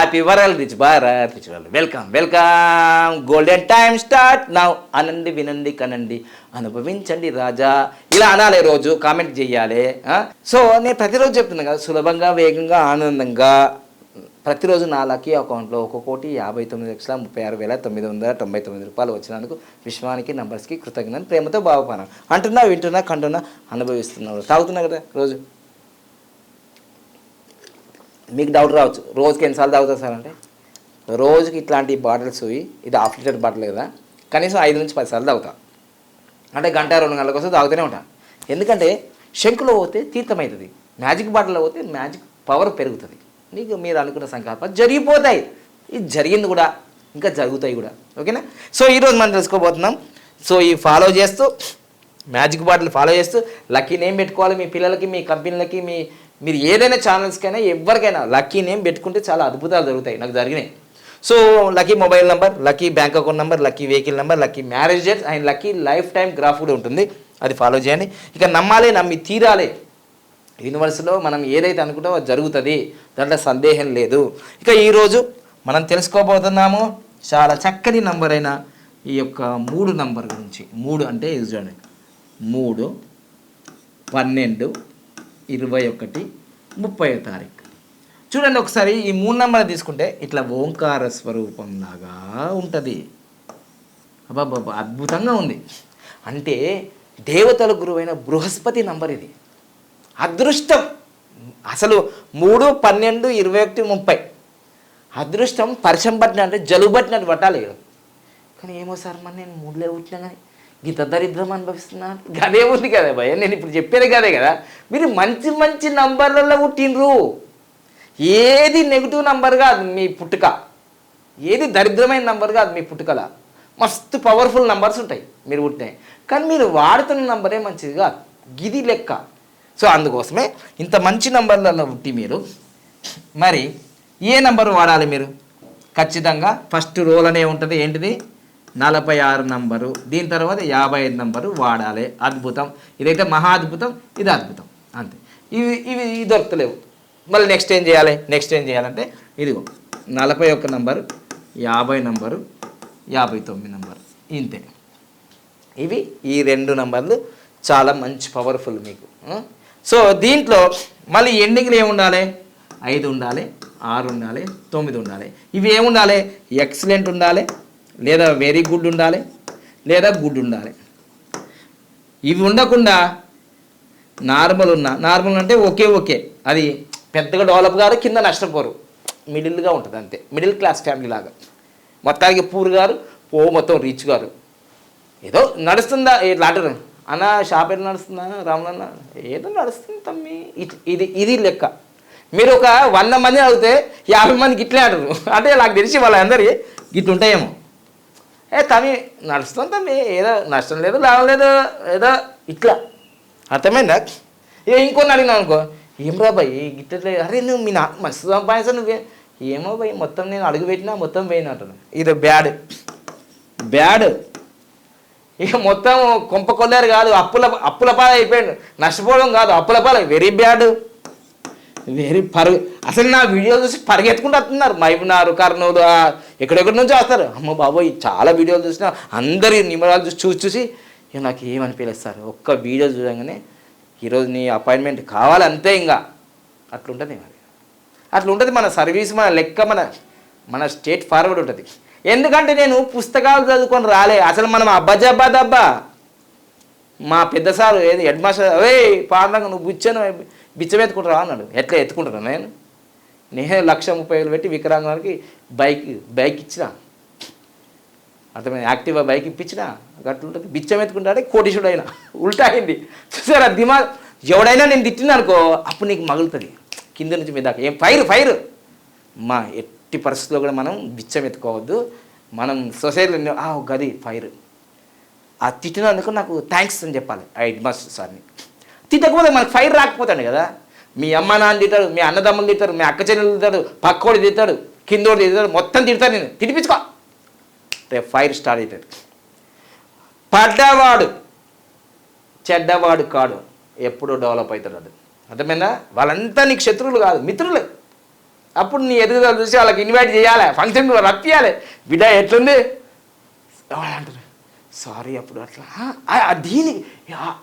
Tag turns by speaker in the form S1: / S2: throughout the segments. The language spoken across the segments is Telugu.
S1: Happy world rich Bharat rich world welcome welcome golden time start నా అనండి వినండి కనండి అనుభవించండి రాజా ఇలా అనాలి రోజు కామెంట్ చేయాలి సో నేను ప్రతిరోజు చెప్తున్నా కదా సులభంగా వేగంగా ఆనందంగా. ప్రతిరోజు నా లక్కీ అకౌంట్లో ఒక కోటి యాభై తొమ్మిది లక్షల ముప్పై ఆరు వేల తొమ్మిది వందల తొంభై తొమ్మిది రూపాయలు వచ్చినందుకు విశ్వానికి నంబర్స్కి కృతజ్ఞతను ప్రేమతో భావపానం. అంటున్నా వింటున్నా కంటున్నా అనుభవిస్తున్నారు తాగుతున్నా కదా రోజు. మీకు డౌట్ రావచ్చు. రోజుకి ఎన్నిసార్లు తాగుతారు సార్ అంటే? రోజుకి ఇట్లాంటి బాటిల్స్ ఇది హాఫ్ లీటర్ బాటిల్ కదా. కనీసం ఐదు నుంచి పదిసార్లు తాగుతా. అంటే గంట రెండు గంటల కోసం తాగుతూనే ఉంటాను ఎందుకంటే శంకులో పోతే తీర్థమవుతుంది మ్యాజిక్ బాటిల్లో పోతే మ్యాజిక్ పవర్ పెరుగుతుంది. మీకు మీరు అనుకున్న సంకల్పాలు జరిగిపోతాయి. ఇది జరిగింది కూడా ఇంకా జరుగుతాయి కూడా. ఓకేనా? సో ఈరోజు మనం తెలుసుకోబోతున్నాం. సో ఈ ఫాలో చేస్తూ మ్యాజిక్ బాటిల్ ఫాలో చేస్తూ లక్కీ నేమ్ పెట్టుకోవాలి మీ పిల్లలకి మీ కంపెనీలకి మీ మీరు ఏదైనా ఛానల్స్కైనా ఎవరికైనా లక్కీ నేమ్ పెట్టుకుంటే చాలా అద్భుతాలు జరుగుతాయి. నాకు జరిగినాయి. So lucky mobile number lucky bank account number lucky vehicle number lucky marriage date and lucky life time graph కూడా ఉంటుంది. అది ఫాలో చేయండి. ఇక నమ్మాలి నమ్మి తీరాలి. యూనివర్స్లో మనం ఏదైతే అనుకుంటామో జరుగుతుంది. దాంట్లో సందేహం లేదు. ఇక ఈరోజు మనం తెలుసుకోబోతున్నాము చాలా చక్కని నంబర్ అయిన ఈ యొక్క మూడు నంబర్ గురించి. మూడు అంటే ఇది చూడండి మూడు పన్నెండు ఇరవై ఒకటి ముప్పై తారీఖు. చూడండి ఒకసారి ఈ మూడు నంబర్ తీసుకుంటే ఇట్లా ఓంకార స్వరూపం లాగా ఉంటుంది. అబ్బాబ్బా అద్భుతంగా ఉంది. అంటే దేవతల గురువైన బృహస్పతి నంబర్ ఇది. అదృష్టం. అసలు మూడు పన్నెండు ఇరవై ఒకటి ముప్పై. అదృష్టం పరిచయం పట్టిన అంటే జలుబట్టినట్టు పట్టాలి. కానీ ఏమో సార్ మరి నేను మూడులే పుట్టినా కానీ గీత దరిద్రం అనుభవిస్తున్నా. గదే ఉంది కదా భయ నేను ఇప్పుడు చెప్పేది గదే కదా. మీరు మంచి మంచి నంబర్లలో పుట్టినరు ఏది నెగిటివ్ నంబర్ కాదు మీ పుట్టుక. ఏది దరిద్రమైన నంబర్ కాదు మీ పుట్టుకల. మస్తు పవర్ఫుల్ నంబర్స్ ఉంటాయి మీరు పుట్టినాయి కానీ మీరు వాడుతున్న నంబరే మంచిది కాదు. గిది లెక్క. సో అందుకోసమే ఇంత మంచి నంబర్లలో పుట్టి మీరు. మరి ఏ నంబర్ వాడాలి మీరు? ఖచ్చితంగా ఫస్ట్ రోల్ అనే ఉంటుంది. ఏంటిది? నలభై ఆరు నంబరు. దీని తర్వాత యాభై ఐదు నంబరు వాడాలి. అద్భుతం. ఇదైతే మహా అద్భుతం ఇది అద్భుతం. అంతే. ఇవి ఇవి ఇవి దొరకలేవు మళ్ళీ నెక్స్ట్ ఏం చేయాలి? నెక్స్ట్ ఏం చేయాలంటే ఇదిగో నలభై ఒక్క నంబరు యాభై నంబరు యాభై తొమ్మిది నంబరు. ఇంతే. ఇవి ఈ రెండు నంబర్లు చాలా మంచి పవర్ఫుల్ మీకు. సో దీంట్లో మళ్ళీ ఎండింగ్లు ఏముండాలి ఐదు ఉండాలి ఆరు ఉండాలి తొమ్మిది ఉండాలి. ఇవి ఏముండాలి ఎక్సలెంట్ ఉండాలి లేదా వెరీ గుడ్ ఉండాలి లేదా గుడ్ ఉండాలి. ఇవి ఉండకుండా నార్మల్ ఉన్న నార్మల్ అంటే ఓకే ఓకే. అది పెద్దగా డెవలప్ గారు కింద నష్టపోరు. మిడిల్గా ఉంటుంది అంతే. మిడిల్ క్లాస్ ఫ్యామిలీ లాగా. మొత్తానికి పూర్ గారు పో మొత్తం రిచ్ గారు. ఏదో నడుస్తుందా ఇట్లా అంటారు అన్న షాప్ ఎట్లా నడుస్తుందా రాములన్న? ఏదో నడుస్తుంది తమ్మి. ఇట్- ఇది ఇది లెక్క. మీరు ఒక వంద మంది అడిగితే యాభై మందికి ఇట్లే ఆడరు అంటే నాకు తెలిసి వాళ్ళందరి గిట్ల ఉంటాయేమో ఏ తమ్మి నడుస్తుంది తమ్మి ఏదో నష్టం లేదు లాభం లేదు ఏదో ఇట్లా. అర్థమైందా? ఏ ఇంకొని అడిగినా అనుకో ఏం రా భయ్ గిట్లే అరే నువ్వు మీ నా మస్తు సంపాదించా నువ్వే. ఏమో భయ్ మొత్తం నేను అడుగు పెట్టినా మొత్తం పోయినా అంటాను ఇది బ్యాడ్. బ్యాడ్. ఇక మొత్తం కొంప కొల్లారు కాదు అప్పుల అప్పుల పాలు అయిపోయాడు నష్టపోవడం కాదు అప్పుల పాలు వెరీ బ్యాడ్. వెరీ పరు అసలు నా వీడియో చూసి పరిగెత్తుకుంటూ వస్తున్నారు. మైబునారు కర్నూలు ఎక్కడెక్కడి నుంచో వస్తారు. అమ్మ బాబోయ్ చాలా వీడియోలు చూసిన అందరి నిమరాలు చూసి చూసి చూసి ఇక నాకు ఏమనిపించలేదు సార్. ఒక్క వీడియో చూడంగానే ఈరోజు నీ అపాయింట్మెంట్ కావాలంతే ఇంకా. అట్లుంటుంది మరి. అట్లుంటుంది మన సర్వీస్ మన లెక్క మన మన స్టేట్ ఫార్వర్డ్ ఉంటుంది. ఎందుకంటే నేను పుస్తకాలు చదువుకొని రాలే. అసలు మనం అబ్బజబ్బా దబ్బా. మా పెద్ద సారు ఏది హెడ్ మాస్టర్ అవే పాండంగా నువ్వు బుచ్చను బిచ్చం ఎత్తుకుంటారా అన్నాడు. ఎట్లా ఎత్తుకుంటాను నేను? నేను లక్ష ముప్పై వేలు పెట్టి వికరాంగానికి బైక్ బైక్ ఇచ్చిన. అర్థమైంది? యాక్టివా బైక్ ఇప్పించిన. గట్లుంటుంది. బిచ్చం ఎత్తుకుంటాడే కోటీశుడు అయినా ఉల్టా అయింది. చూసారా దిమా ఎవడైనా నేను తిట్టిన అనుకో అప్పుడు నీకు మగులుతుంది. కింద నుంచి మీ దాకా. ఏం ఫైర్ ఫైర్! మా ఎట్టి పరిస్థితుల్లో కూడా మనం బిచ్చం ఎత్తుకోవద్దు. మనం సొసైటీలో ఆ గది ఫైర్. ఆ తిట్టినందుకు నాకు థ్యాంక్స్ అని చెప్పాలి. ఆ హెడ్ మాస్టర్ సార్ని. తిట్టకపోతే మనకు ఫైర్ రాకపోతాడు కదా. మీ అమ్మ నాన్న తిట్టాడు మీ అన్నదమ్ములు తిట్టారు మీ అక్క చెల్లెలు తిట్టాడు పక్కోడు తిట్టాడు కిందోడు తిట్టాడు మొత్తం తిడతాడు నేను తినిపించుకో రేపు ఫైర్ స్టార్ట్ అవుతుంది పడ్డవాడు చెడ్డవాడు కాడు ఎప్పుడూ డెవలప్ అవుతాడు అది అర్థమైందా? వాళ్ళంతా నీకు శత్రువులు కాదు మిత్రులే. అప్పుడు నీ ఎదుగుదల చూసి వాళ్ళకి ఇన్వైట్ చేయాలి ఫంక్షన్ రప్పియాలి. బిడ్డ ఎట్లుంది? అంటారు సారీ అప్పుడు అట్లా. ఆ దీని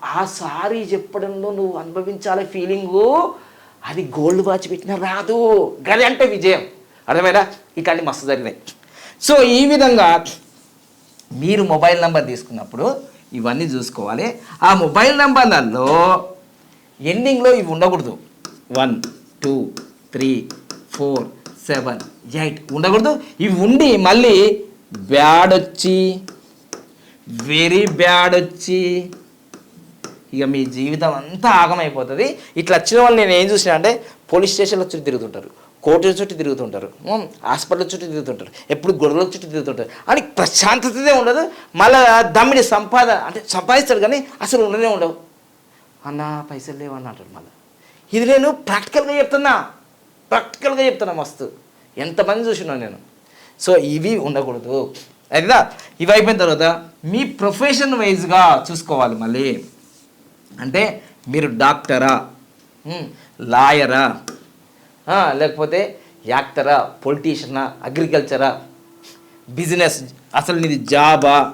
S1: ఆ సారీ చెప్పడంలో నువ్వు అనుభవించాలి ఫీలింగు. అది గోల్డ్ వాచ్ పెట్టినా రాదు. గది అంటే విజయం. అర్థమైనా ఇట్లాంటి మస్తు జరిగినాయి. సో ఈ విధంగా మీరు మొబైల్ నెంబర్ తీసుకున్నప్పుడు ఇవన్నీ చూసుకోవాలి. ఆ మొబైల్ నెంబర్లలో ఎండింగ్లో ఇవి ఉండకూడదు. One two three four seven eight ఉండకూడదు. ఇవి ఉండి మళ్ళీ బ్యాడ్ వచ్చి వెరీ బ్యాడ్ వచ్చి ఇక మీ జీవితం అంతా ఆగమైపోతుంది. ఇట్లా వచ్చిన వాళ్ళు నేను ఏం చూసినా అంటే పోలీస్ స్టేషన్ల చుట్టూ తిరుగుతుంటారు. కోర్టుల చుట్టూ తిరుగుతుంటారు. హాస్పిటల్ చుట్టూ తిరుగుతుంటారు. ఎప్పుడు గొడవల చుట్టూ తిరుగుతుంటారు. అని ప్రశాంతతే ఉండదు. మళ్ళా దమ్మిడి సంపాద అంటే సంపాదిస్తాడు కానీ అసలు ఉండనే ఉండవు. అన్న పైసలు లేవని అంటాడు మళ్ళీ. ఇది నేను ప్రాక్టికల్గా చెప్తున్నా. ప్రాక్టికల్గా చెప్తున్నా మస్తు. ఎంతమంది చూసినా నేను. సో ఇవి ఉండకూడదు. అదిదా ఇవి అయిపోయిన తర్వాత మీ ప్రొఫెషన్ వైజ్గా చూసుకోవాలి మళ్ళీ. అంటే మీరు డాక్టరా? లాయరా? లేకపోతే యాక్టరా? పొలిటీషియనా? అగ్రికల్చరా? బిజినెస్ అసలు నీది జాబా?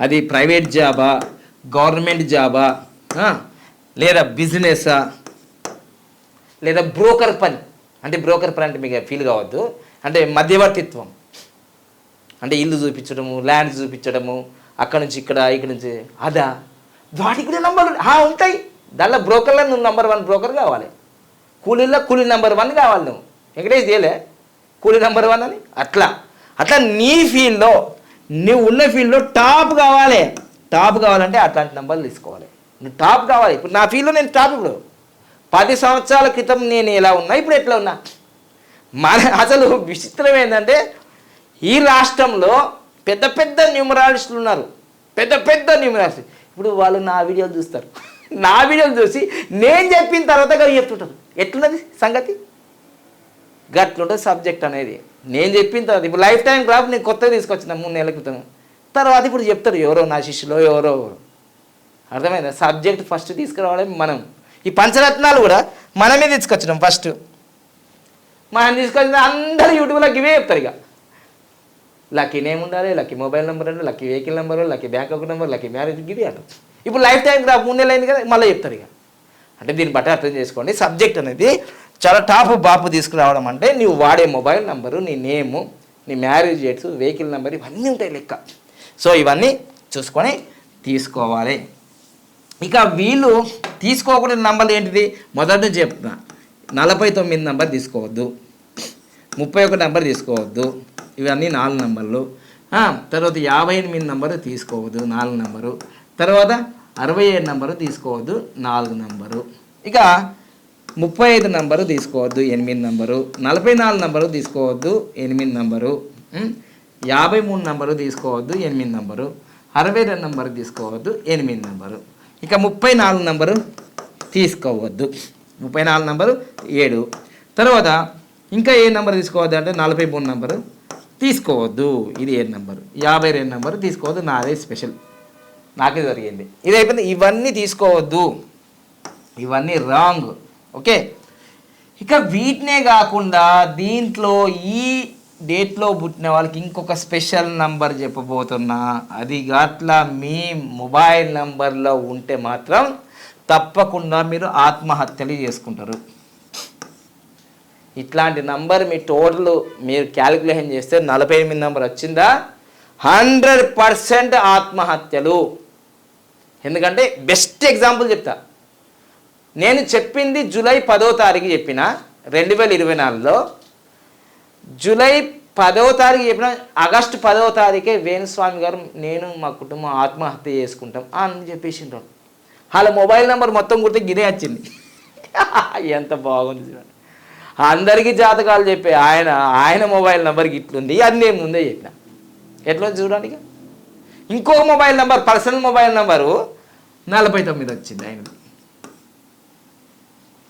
S1: అది ప్రైవేట్ జాబా? గవర్నమెంట్ జాబా? లేదా బిజినెసా? లేదా బ్రోకర్ పని? అంటే బ్రోకర్ పని అంటే మీకు ఫీల్ కావద్దు. అంటే మధ్యవర్తిత్వం. అంటే ఇల్లు చూపించడము ల్యాండ్ చూపించడము అక్కడ నుంచి ఇక్కడ ఇక్కడ నుంచి. అదా? వాటికి కూడా నంబర్లు ఉంటాయి. దానిలో బ్రోకర్లో నువ్వు నంబర్ వన్ బ్రోకర్ కావాలి. కూలీల్లో కూలీ నెంబర్ వన్ కావాలి నువ్వు. వెంకటేష్ చేయలే? కూలీ నెంబర్ వన్ అని? అట్లా. అట్లా నీ ఫీల్డ్లో నువ్వు ఉన్న ఫీల్డ్లో టాప్ కావాలి. టాప్ కావాలంటే అట్లాంటి నెంబర్లు తీసుకోవాలి. నువ్వు టాప్ కావాలి. ఇప్పుడు నా ఫీల్డ్లో నేను టాప్ ఇప్పుడు. పది సంవత్సరాల క్రితం నేను ఎలా ఉన్నా ఇప్పుడు ఎట్లా ఉన్నా. మన అసలు విచిత్రం ఏంటంటే ఈ రాష్ట్రంలో పెద్ద పెద్ద న్యూమరాలిస్టులు ఉన్నారు. పెద్ద పెద్ద న్యూమరాలిస్ట్ ఇప్పుడు వాళ్ళు నా వీడియోలు చూస్తారు. నా వీడియోలు చూసి నేను చెప్పిన తర్వాత అవి చెప్తుంటారు. ఎట్లున్నది సంగతి? గట్లుంటుంది సబ్జెక్ట్ అనేది. నేను చెప్పిన తర్వాత ఇప్పుడు లైఫ్ టైం క్రాఫ్ నేను కొత్తగా తీసుకొచ్చిన మూడు నెలల క్రితం. తర్వాత ఇప్పుడు చెప్తారు ఎవరో నా శిష్యులో ఎవరో ఎవరో. అర్థమైందా? సబ్జెక్ట్ ఫస్ట్ తీసుకురావడం మనం. ఈ పంచరత్నాలు కూడా మనమే తీసుకొచ్చినాం ఫస్ట్. మనం తీసుకొచ్చిన అందరు యూట్యూబ్లో ఇవే చెప్తారు ఇక. లక్కీ నేమ్ ఉండాలి లక్కీ మొబైల్ నెంబర్ ఉండాలి lucky vehicle number lucky bank account number lucky marriage గిది అంటారు ఇప్పుడు లైఫ్ టైం రా మూడు నెలలు అయింది కదా మళ్ళీ చెప్తారు ఇక. అంటే దీన్ని బట్టి అర్థం చేసుకోండి. సబ్జెక్ట్ అనేది చాలా టాప్ బాపు తీసుకురావడం అంటే నీవు వాడే మొబైల్ నెంబరు నీ నేము నీ మ్యారేజ్ డేట్స్ వెహికల్ నెంబర్ ఇవన్నీ ఉంటాయి లెక్క. సో ఇవన్నీ చూసుకొని తీసుకోవాలి. ఇక వీళ్ళు తీసుకోకూడని నంబర్లు ఏంటిది? మొదటి నుంచి చెప్తున్నా. నలభై తొమ్మిది నంబర్ తీసుకోవద్దు. ముప్పై ఒక నెంబర్ తీసుకోవద్దు. ఇవన్నీ నాలుగు నెంబర్లు. తర్వాత యాభై ఎనిమిది నెంబరు తీసుకోవద్దు నాలుగు నెంబరు. తర్వాత అరవై ఏడు నెంబరు తీసుకోవద్దు నాలుగు నెంబరు. ఇక ముప్పై ఐదు నెంబరు తీసుకోవద్దు ఎనిమిది నెంబరు. నలభై నాలుగు నెంబరు తీసుకోవద్దు ఎనిమిది నెంబరు. యాభై మూడు నెంబరు తీసుకోవద్దు ఎనిమిది నెంబరు. అరవై రెండు నెంబరు తీసుకోవద్దు ఎనిమిది నెంబరు. ఇక ముప్పై నాలుగు నెంబరు తీసుకోవద్దు. ముప్పై నాలుగు నెంబరు ఏడు. తర్వాత ఇంకా ఏ నెంబర్ తీసుకోవద్దు అంటే నలభై మూడు నెంబరు. తీసుకోవద్దు. ఇది ఏ నెంబరు. యాభై రెండు నెంబరు తీసుకోవద్దు. నాదే స్పెషల్. నాకే జరిగింది. ఇది అయిపోయింది. ఇవన్నీ తీసుకోవద్దు. ఇవన్నీ రాంగ్. ఓకే? ఇక వీటినే కాకుండా దీంట్లో ఈ డేట్లో పుట్టిన వాళ్ళకి ఇంకొక స్పెషల్ నంబర్ చెప్పబోతున్నా. అది అట్లా మీ మొబైల్ నంబర్లో ఉంటే మాత్రం తప్పకుండా మీరు ఆత్మహత్యలు చేసుకుంటారు. ఇట్లాంటి నంబర్ మీ టోటల్ మీరు క్యాలిక్యులేషన్ చేస్తే నలభై ఎనిమిది నంబర్ వచ్చిందా? హండ్రెడ్ పర్సెంట్ ఆత్మహత్యలు. ఎందుకంటే బెస్ట్ ఎగ్జాంపుల్ చెప్తా. నేను చెప్పింది జూలై పదో తారీఖు చెప్పిన రెండు వేల ఇరవై నాలుగులో. జూలై పదో తారీఖు చెప్పిన ఆగస్టు పదో తారీఖే వేణుస్వామి గారు నేను మా కుటుంబం ఆత్మహత్య చేసుకుంటాం అని చెప్పేసిండ్రు. వాళ్ళ మొబైల్ నెంబర్ మొత్తం కుడితే గినే వచ్చింది. ఎంత బాగుంది చూడండి. అందరికీ జాతకాలు చెప్పే ఆయన ఆయన మొబైల్ నెంబర్కి ఇట్లుంది అది నేను ముందే చెప్పిన. ఎట్లా చూడండి ఇంకో. Mobile number personal mobile number నలభై తొమ్మిది వచ్చింది ఆయన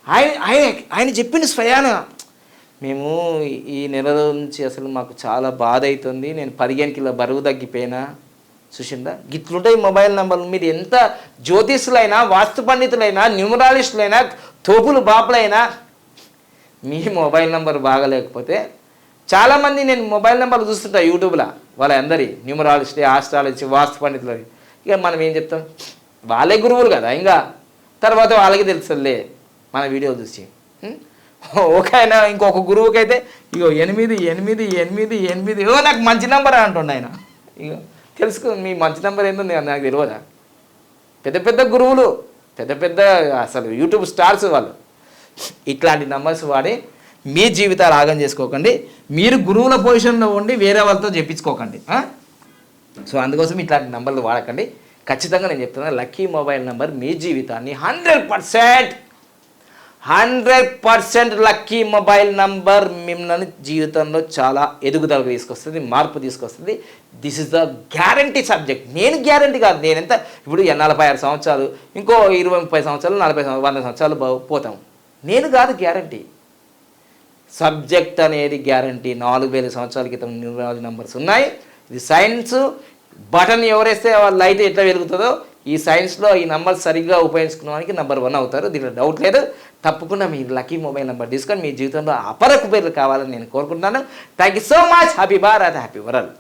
S1: ఆయన ఆయన ఆయన చెప్పిన స్వయాన మేము ఈ నెల నుంచి అసలు మాకు చాలా బాధ అవుతుంది నేను పదిహేను కిలో బరువు తగ్గిపోయినా. చూసిందా గిట్లుంటాయి మొబైల్ నెంబర్లు మీరు ఎంత జ్యోతిష్లైనా వాస్తు పండితులైనా న్యూమరాలిస్టులైనా తోపులు బాపులైనా మీ మొబైల్ నెంబర్ బాగలేకపోతే చాలామంది నేను మొబైల్ నెంబర్లు చూస్తుంటా యూట్యూబ్లో వాళ్ళ అందరి న్యూమరాలజీ ఆస్ట్రాలజీ వాస్తు పండితులు ఇక మనం ఏం చెప్తాం? వాళ్ళే గురువులు కదా ఇంకా. తర్వాత వాళ్ళకి తెలుస్తుందిలే మన వీడియో చూసి. ఒక ఆయన ఇంకొక గురువుకి అయితే ఇగో ఎనిమిది ఎనిమిది ఎనిమిది ఎనిమిది ఓ నాకు మంచి నెంబర్ అంటుండ ఆయన. ఇగో తెలుసుకో మీ మంచి నెంబర్ ఏందో నాకు నాకు తెలియదా పెద్ద పెద్ద గురువులు పెద్ద పెద్ద అసలు యూట్యూబ్ స్టార్స్ వాళ్ళు. ఇట్లాంటి నంబర్స్ వాడి మీ జీవితాలు ఆగం చేసుకోకండి. మీరు గురువుల పొజిషన్లో ఉండి వేరే వాళ్ళతో చెప్పించుకోకండి. సో అందుకోసం ఇట్లాంటి నంబర్లు వాడకండి. ఖచ్చితంగా నేను చెప్తున్నాను లక్కీ మొబైల్ నెంబర్ మీ జీవితాన్ని hundred percent hundred percent lucky mobile number మిమ్మల్ని జీవితంలో చాలా ఎదుగుదలకు తీసుకొస్తుంది మార్పు తీసుకొస్తుంది. This is the guarantee subject నేను గ్యారంటీ కాదు నేను ఎంత ఇప్పుడు నలభై ఆరు సంవత్సరాలు ఇంకో ఇరవై ముప్పై సంవత్సరాలు నలభై వంద సంవత్సరాలు పోతాం. నేను కాదు గ్యారంటీ. సబ్జెక్ట్ అనేది గ్యారంటీ. నాలుగు వేల సంవత్సరాల క్రితం న్యూమరాలజీ నంబర్స్ ఉన్నాయి. ఇది సైన్స్. బటన్ ఎవరేస్తే వాళ్ళ లైట్ ఎట్లా వెలుగుతుందో ఈ సైన్స్లో ఈ నంబర్ సరిగ్గా ఉపయోగించుకోవడానికి నెంబర్ వన్ అవుతారు. దీంట్లో డౌట్ లేదు. తప్పకుండా మీ లక్కీ మొబైల్ నెంబర్ తీసుకొని మీ జీవితంలో అపరకు పేర్లు కావాలని నేను కోరుకుంటున్నాను. Thank you so much. Happy Bharat. Happy world.